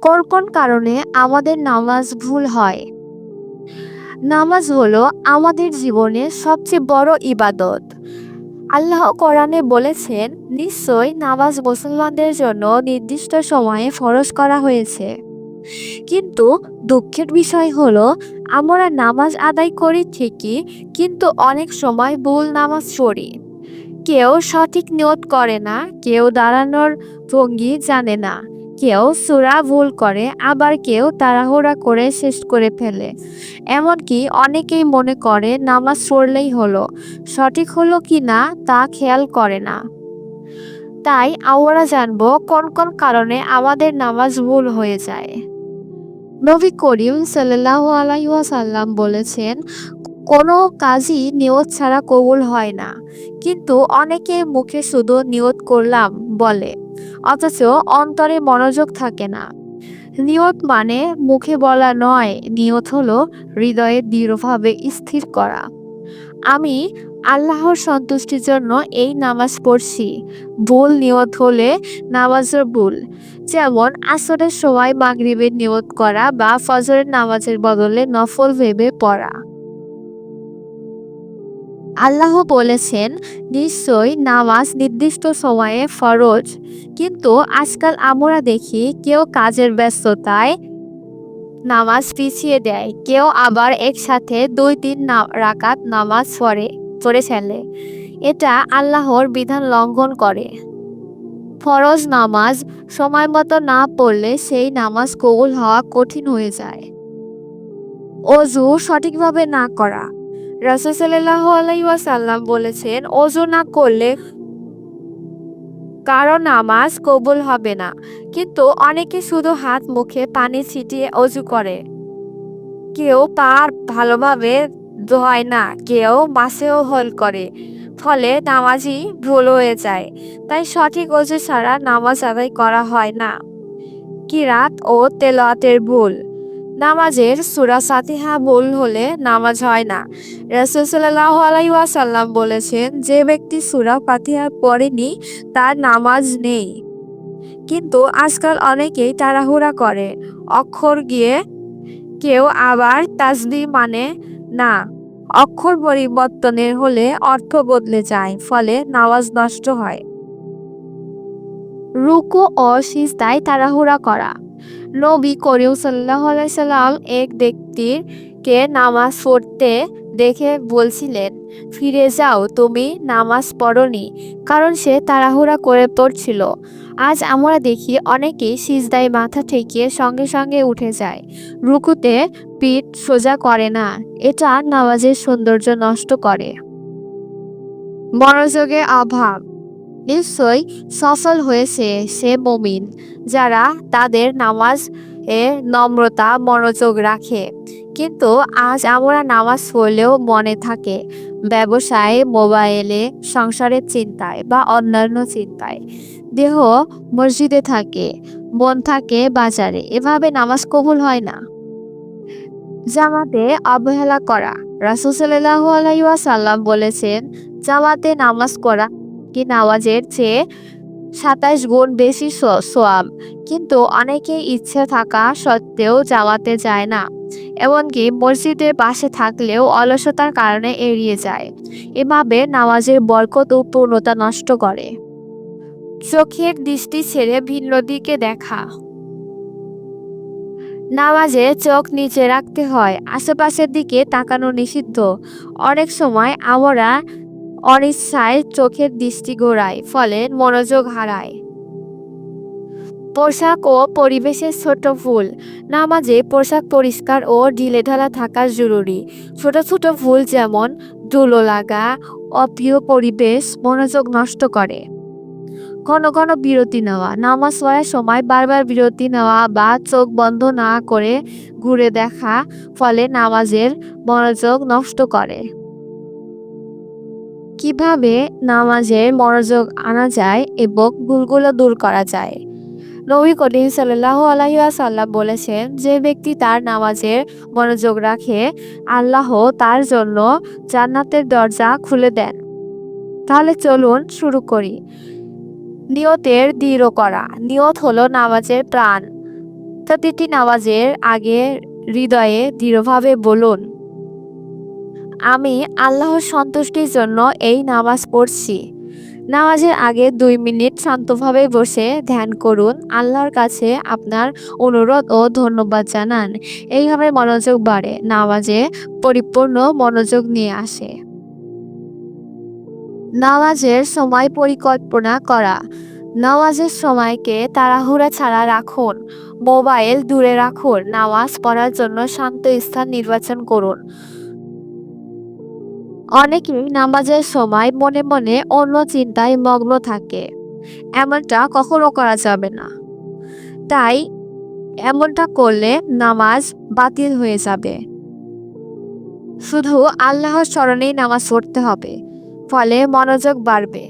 কোন কোন কারণে আমাদের নামাজ ভুল হয়। নামাজ হলো আমাদের জীবনের সবচেয়ে বড় ইবাদত। আল্লাহ কোরআনে বলেছেন নিশ্চয় নামাজ মুসলমানদের জন্য নির্দিষ্ট সময়ে ফরজ করা হয়েছে। কিন্তু দুঃখের বিষয় হলো, আমরা নামাজ আদায় করি ঠিকই, কিন্তু অনেক সময় ভুল নামাজ পড়ি। কেউ সঠিক নিয়ত করে না, কেউ দাঁড়ানোর ভঙ্গি জানে না। কেউ সুরা ভুল করে, আবার কেউ তাড়াহুড়া করে শেষ করে ফেলে। এমনকি অনেকেই মনে করে নামাজ পড়লেই হলো, সঠিক হলো কি না তা খেয়াল করে না। তাই আমরা জানব কোন কোন কারণে আমাদের নামাজ ভুল হয়ে যায়। নবী করিম সাল্লাহ আলাইসাল্লাম বলেছেন, কোনো কাজই নিয়ত ছাড়া কবুল হয় না। কিন্তু অনেকে মুখে শুধু নিয়ত করলাম বলে। অথচ অন্তরে মনোযোগ থাকে না। নিয়ত মানে মুখে বলা নয়, নিয়ত হলো হৃদয়ে দৃঢ়ভাবে স্থির করা। আমি আল্লাহর সন্তুষ্টির জন্য এই নামাজ পড়ছি। ভুল নিয়ত হলে নামাজের ভুল। যেমন আসরের সময় মাগরিবের নিয়ত করা বা ফজরের নামাজের বদলে নফল ভেবে পড়া। আল্লাহ বলেছেন, নিশ্চয় নামাজ নির্দিষ্ট সময়ে ফরজ, কিন্তু আজকাল আমরা দেখি কেউ কাজের ব্যস্ততায় নামাজ পিছিয়ে দেয়। কেউ আবার একসাথে দুই তিন রাকাত নামাজ পড়ে পড়ে ফেলে। এটা আল্লাহর বিধান লঙ্ঘন করে। ফরজ নামাজ সময় মতো না পড়লে সেই নামাজ কবুল হওয়া কঠিন হয়ে যায়। অজু সঠিকভাবে না করা রাসুসাল্লাহ আলাইসাল্লাম বলেছেন অজু না করলে কারও নামাজ কবুল হবে না। কিন্তু অনেকে শুধু হাত মুখে পানি ছিটিয়ে অজু করে। কেউ পার ভালোভাবে ধোয় না, কেউ মাসেও হল করে। ফলে নামাজই ভুল হয়ে যায়। তাই সঠিক অজু ছাড়া নামাজ আদায় করা হয় না। কিরাত ও তেলাতের ভুল। নামাজের সুরা সাতিহা ভুল হলে নামাজ হয় না। রসুল্লাহ আলাইসাল্লাম বলেছেন, যে ব্যক্তি সুরা ফাতিহা পড়েনি, তার নামাজ নেই। কিন্তু আজকাল অনেকেই তাড়াহুড়া করে, অক্ষর গিয়ে কেউ আবার তাজবি মানে না। অক্ষর পরিবর্তনের হলে অর্থ বদলে যায়, ফলে নামাজ নষ্ট হয়। রুকু ও সিজদায় তাড়াহুড়া করা। নবী করিম সাল্লাহ সাল্লাম এক ব্যক্তির কে নামাজ পড়তে দেখে বলছিলেন, ফিরে যাও, তুমি নামাজ পড়নি। কারণ সে তাড়াহুড়া করে পড়ছিল। আজ আমরা দেখি অনেকেই সিজদায় মাথা ঠেকিয়ে সঙ্গে সঙ্গে উঠে যায়। রুকুতে পিঠ সোজা করে না, এটা নামাজের সৌন্দর্য নষ্ট করে। মনোযোগের অভাব। নিশ্চয়ই সফল হয়েছে সে মমিন, যারা তাদের নামাজ এ নম্রতা, মনোযোগ রাখে। কিন্তু আজ আমরা নামাজ পড়লেও মনে থাকে ব্যবসায়, মোবাইলে, সংসারের চিন্তায় বা অন্যান্য চিন্তায়। দেহ মসজিদে থাকে, মন থাকে বাজারে, এভাবে নামাজ কবুল হয় না। জামাতে অবহেলা করা রাসুসাল্লাহ আলাইসাল্লাম বলেছেন, জামাতে নামাজ করা কি নামাজের চেয়ে সাতাশ গুণ বেশি সোয়াব। কিন্তু অনেকে ইচ্ছে থাকা সত্ত্বেও যাওয়াতে যায় না। এমনকি মসজিদের পাশে থাকলেও অলসতার কারণে এড়িয়ে যায়। এভাবে নামাজের বরকত ও পূর্ণতা নষ্ট করে। চোখের দৃষ্টি ছেড়ে ভিন্ন দিকে দেখা। নামাজে চোখ নিচে রাখতে হয়। আশেপাশের দিকে তাকানো নিষিদ্ধ। অনেক সময় আমরা অনিচ্ছায় চোখের দৃষ্টি ঘোরায় ফলে মনোযোগ হারায়। পোশাক ও পরিবেশের ছোট ভুল, নামাজে পোশাক পরিষ্কার ও ঢিলেঢালা থাকা জরুরি। ছোট ছোট ভুল যেমন ধুলো লাগা, অপ্রিয় পরিবেশ, মনোযোগ নষ্ট করে। ঘন ঘন বিরতি নেওয়া, নামাজ পড়ার সময় বারবার বিরতি নেওয়া বা চোখ বন্ধ না করে ঘুরে দেখা, ফলে নামাজের মনোযোগ নষ্ট করে। কীভাবে নামাজের মনোযোগ আনা যায় এবং ভুলগুলো দূর করা যায়? নবী করিম সাল্লাহ আলহিহাসাল্লাম বলেছেন, যে ব্যক্তি তার নামাজের মনোযোগ রাখে, আল্লাহ তার জন্য জান্নাতের দরজা খুলে দেন। তাহলে চলুন শুরু করি। নিয়তের দৃঢ় করা। নিয়ত হলো নামাজের প্রাণ। প্রতিটি নামাজের আগে হৃদয়ে দৃঢ়ভাবে বলুন আমি আল্লাহর সন্তুষ্টির জন্য এই নামাজ পড়ছি। নামাজের আগে দুই মিনিট শান্তভাবে বসে ধ্যান করুন। আল্লাহর কাছে আপনার অনুরোধ ও ধন্যবাদ জানান। এইভাবে মনোযোগ বাড়ে, নামাজে পরিপূর্ণ মনোযোগ নিয়ে আসে। নামাজের সময় পরিকল্পনা করা। নামাজের সময়কে তাড়াহুড়া ছাড়া রাখুন। মোবাইল দূরে রাখুন। নামাজ পড়ার জন্য শান্ত স্থান নির্বাচন করুন। অনেকেই নামাজের সময় মনে মনে অন্য চিন্তায় মগ্ন থাকে। এমনটা কখনো করা যাবে না। তাই এমনটা করলে নামাজ বাতিল হয়ে যাবে। শুধু আল্লাহর স্মরণেই নামাজ পড়তে হবে, ফলে মনোযোগ বাড়বে।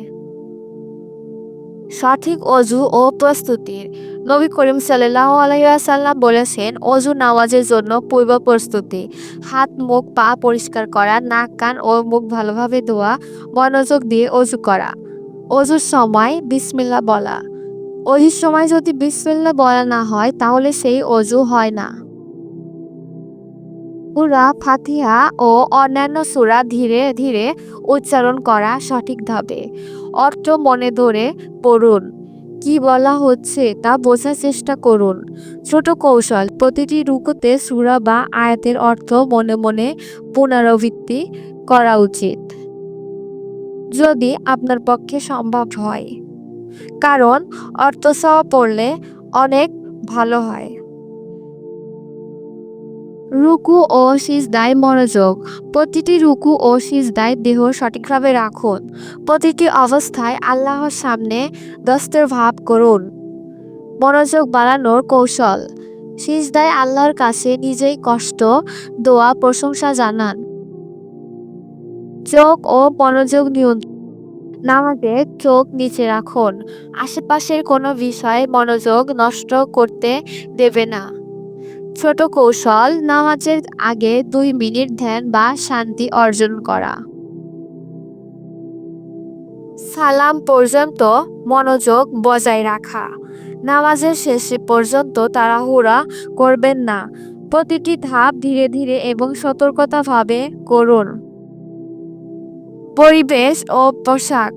সঠিক অজু ও প্রস্তুতির নবী করিম সাল্লাহ আলাইসাল্লাম বলেছেন, অজু নামাজের জন্য পূর্ব প্রস্তুতি। হাত, মুখ, পা পরিষ্কার করা, নাক, কান ও মুখ ভালোভাবে ধোয়া, মনোযোগ দিয়ে অজু করা। অজুর সময় বিসমিল্লা বলা। অজুর সময় যদি বিসমিল্লা বলা না হয়, তাহলে সেই অজু হয় না। পুরা ফাতিহা ও অন্যান্য সুরা ধীরে ধীরে উচ্চারণ করা সঠিকভাবে। অর্থ মনে ধরে পড়ুন। কি বলা হচ্ছে তা বোঝার চেষ্টা করুন। ছোট কৌশল, প্রতিটি রুকুতে সুরা বা আয়াতের অর্থ মনে মনে পুনরাবৃত্তি করা উচিত। যদি আপনার পক্ষে সম্ভব হয়। কারণ অর্থ সহ পড়লে অনেক ভালো হয়। রুকু ও সিজদায় মনোযোগ। প্রতিটি রুকু ও সিজদায় দেহ সঠিকভাবে রাখুন। প্রতিটি অবস্থায় আল্লাহর সামনে দস্তের ভাব করুন। মনোযোগ বাড়ানোর কৌশল। সিজদায় আল্লাহর কাছে নিজেই কষ্ট, দোয়া, প্রশংসা জানান। চোখ ও মনোযোগ নিয়ন্ত্রণ নামাজে চোখ নিচে রাখুন। আশেপাশের কোনো বিষয়ে মনোযোগ নষ্ট করতে দেবে না। ছোট কৌশল নামাজের আগে দুই মিনিট ধ্যান বা শান্তি অর্জন করা। সালাম পর্যন্ত মনোযোগ বজায় রাখা। নামাজের শেষে পর্যন্ত তাড়াহুড়া করবেন না। প্রতিটি ধাপ ধীরে ধীরে এবং সতর্কতাভাবে করুন। পরিবেশ ও পোশাক।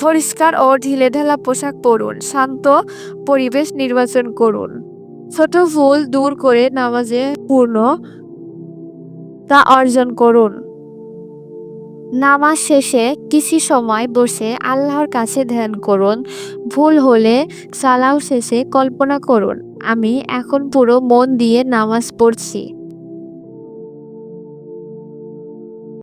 পরিষ্কার ও ঢিলেঢালা পোশাক পরুন। শান্ত পরিবেশ নির্বাচন করুন। ছোট ভুল দূর করে নামাজে পূর্ণ তা অর্জন করুন। নামাজ শেষে কিছু সময় বসে আল্লাহর কাছে ধ্যান করুন। ভুল হলে সালাও শেষে কল্পনা করুন, আমি এখন পুরো মন দিয়ে নামাজ পড়ছি।